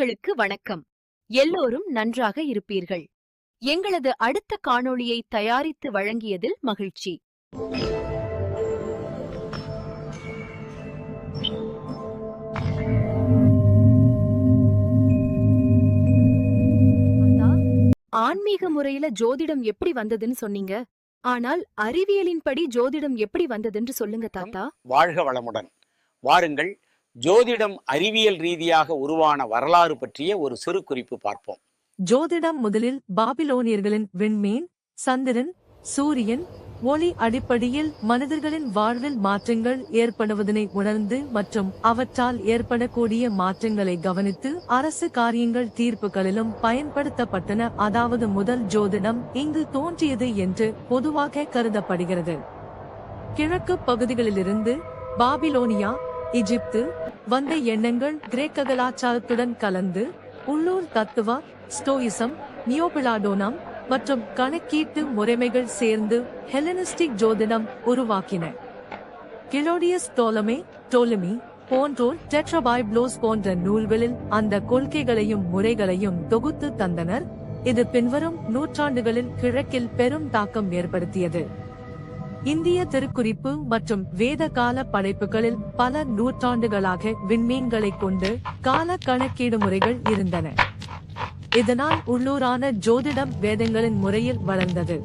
நேயர்களுக்கு வணக்கம். எல்லோரும் நன்றாக இருப்பீர்கள். எங்களது அடுத்த காணொளியை தயாரித்து வழங்கியதில் மகிழ்ச்சி. ஆன்மீக முறையில ஜோதிடம் எப்படி வந்ததுன்னு சொன்னீங்க. ஆனால் அறிவியலின்படி ஜோதிடம் எப்படி வந்ததுன்னு சொல்லுங்க தாத்தா. வாழ்க வளமுடன். வாருங்கள் ஜோதிடம் அறிவியல் ரீதியாக உருவான வரலாறு பற்றிய ஒரு சிறு குறிப்பு பார்ப்போம். ஜோதிடம் முதலில் பாபிலோனியர்களின் விண்மீன் சந்திரன் சூரியன் ஒளி அடிப்படையில் மனிதர்களின் வாழ்வில் மாற்றங்கள் ஏற்படுவதனை உணர்ந்து மற்றும் அவற்றால் ஏற்படக்கூடிய மாற்றங்களை கவனித்து அரசு காரியங்கள் தீர்ப்புகளிலும் பயன்படுத்தப்பட்டன. அதாவது முதல் ஜோதிடம் இங்கு தோன்றியது என்று பொதுவாக கருதப்படுகிறது. கிழக்கு பகுதிகளிலிருந்து பாபிலோனியா எகிப்து வந்த எண்ணங்கள் கிரேக்க கலாச்சாரத்துடன் கலந்து உள்ளூர் தத்துவ ஸ்டோயிசம் நியோபிளாடோனம் மற்றும் கணக்கீட்டு முறைமைகள் சேர்ந்து ஹெலனிஸ்டிக் ஜோதிடம் உருவாக்கின. கிலோடியஸ் டோலமே டோலமி போன்றோர் டெட்ரபாய்ப்ளோஸ் போன்ற நூல்களில் அந்த கொள்கைகளையும் முறைகளையும் தொகுத்து தந்தனர். இது பின்வரும் நூற்றாண்டுகளில் கிழக்கில் பெரும் தாக்கம் ஏற்படுத்தியது. இந்திய திருக்குறிப்பு மற்றும் வேத கால படைப்புகளில் பல நூற்றாண்டுகளாக விண்மீன்களைக் கொண்டு கால கணக்கீடு முறைகள் இருந்தன. இதனால் உள்ளூரான ஜோதிடம் வேதங்களின் முறையில் வளர்ந்தது.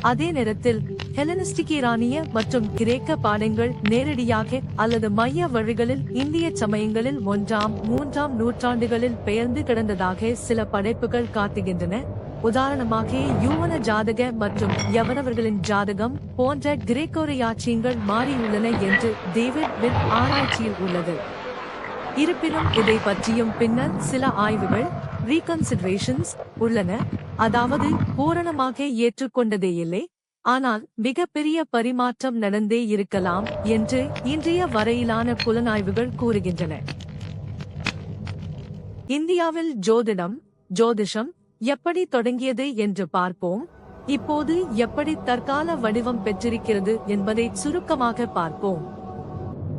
அதே நேரத்தில் ஹெலனிஸ்டிக் ஈரானிய மற்றும் கிரேக்க பாடங்கள் நேரடியாக அல்லது மைய வழிகளில் இந்திய சமயங்களில் ஒன்றாம் மூன்றாம் நூற்றாண்டுகளில் பெயர்ந்து கிடந்ததாக சில படைப்புகள் காட்டுகின்றன. உதாரணமாக யூவன ஜாதக மற்றும் யவனவர்களின் ஜாதகம் போன்ற கிரேக்கோரையாட்சியங்கள் மாறியுள்ளன என்று டேவிட் வின் ஆராய்ச்சியில் உள்ளது. இருப்பினும் இதை பற்றியும் பின்னர் சில ஆய்வுகள் ரீகன்சிடரேஷன்ஸ் உள்ளன. அதாவது பூரணமாக ஏற்றுக்கொண்டதே இல்லை ஆனால் மிகப்பெரிய பரிமாற்றம் நடந்தே இருக்கலாம் என்று இன்றைய வரையிலான புலனாய்வுகள் கூறுகின்றன. இந்தியாவில் ஜோதிடம் ஜோதிஷம் எப்படி தொடங்கியது என்று பார்ப்போம். இப்போது எப்படி தற்கால வடிவம் பெற்றிருக்கிறது என்பதை சுருக்கமாக பார்ப்போம்.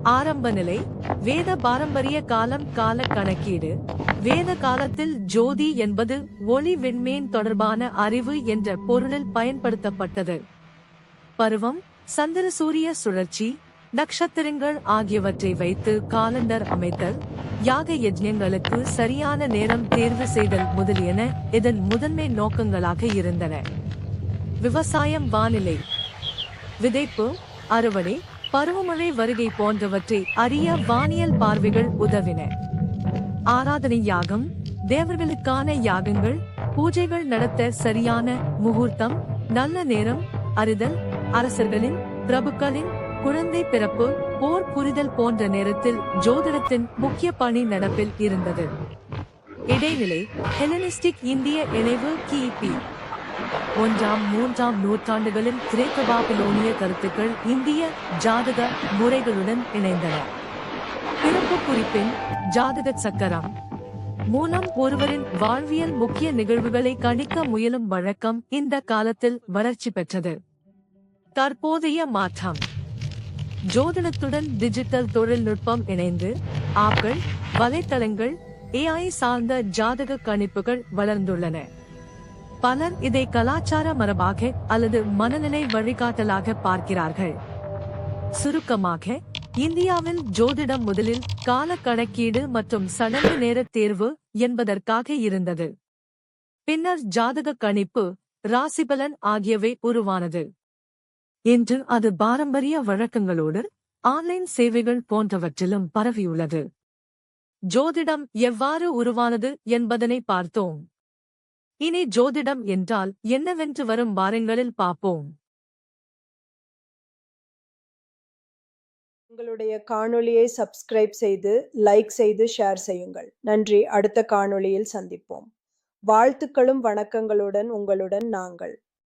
ஆரம்ப நிலை வேத பாரம்பரிய காலம் கால கணக்கீடு. வேத காலத்தில் ஜோதி என்பது ஒளி விண்மீன் தொடர்பான அறிவு என்ற பொருளில் பயன்படுத்தப்பட்டது. பருவம் சந்திர சூரிய சுழற்சி நட்சத்திரங்கள் ஆகியவற்றை வைத்து காலண்டர் அமைத்தல். யாக யஜ்யங்களுக்கு சரியான நேரம் தேர்வு செய்தல் முதலியன இதன் முதன்மை நோக்கங்களாக இருந்தன. விவசாயம் வானிலை. விதைப்பு அறுவடை பருவமழை வருகை போன்றவற்றை அறிய வானியல் பார்வைகள் உதவின. ஆராதனை யாகம் தேவர்களுக்கான யாகங்கள் பூஜைகள் நடத்த சரியான முகூர்த்தம் நல்ல நேரம் அறிதல் அரசர்களின் பிரபுக்களின் குழந்தை பிறப்பு போர் புரிதல் போன்ற நேரத்தில் ஜோதிடத்தின் முக்கிய பணி நடப்பில் இருந்தது. இடைநிலை ஹெலனிஸ்டிக் இந்திய இணைவு கிபி ஒன்றாம் மூன்றாம் நூற்றாண்டுகளில் கிரேக்க பாபிலோனிய கருத்துக்கள் இந்திய ஜாதக முறைகளுடன் இணைந்தன. பிறப்பு குறிப்பின் ஜாதக சக்கரம். மூலம் ஒருவரின் வாழ்வியல் முக்கிய நிகழ்வுகளை கணிக்க முயலும் வழக்கம் இந்த காலத்தில் வளர்ச்சி பெற்றது. தற்போதைய மாற்றம். ஜோதிடத்துடன் டிஜிட்டல் தொழில்நுட்பம் இணைந்து ஆப்கள் வலைத்தளங்கள் ஏஐ சார்ந்த ஜாதக கணிப்புகள் வளர்ந்துள்ளன. பலர் இதை கலாச்சார மரபாக அல்லது மனநிலை வழிகாட்டலாக பார்க்கிறார்கள். சுருக்கமாக இந்தியாவில் ஜோதிடம் முதலில் கால கணக்கீடு மற்றும் சடங்கு நேர தேர்வு என்பதற்காக இருந்தது. பின்னர் ஜாதக கணிப்பு ராசிபலன் ஆகியவை உருவானது. இன்று அது பாரம்பரிய வழக்கங்களோடு ஆன்லைன் சேவைகள் போன்றவற்றிலும் பரவியுள்ளது. ஜோதிடம் எவ்வாறு உருவானது என்பதனை பார்த்தோம். இனி ஜோதிடம் என்றால் என்னவென்று வரும் வாரங்களில் பார்ப்போம். உங்களுடைய காணொளியை சப்ஸ்கிரைப் செய்து லைக் செய்து ஷேர் செய்யுங்கள். நன்றி. அடுத்த காணொளியில் சந்திப்போம். வாழ்த்துக்களும் வணக்கங்களுடன் உங்களுடன் நாங்கள்.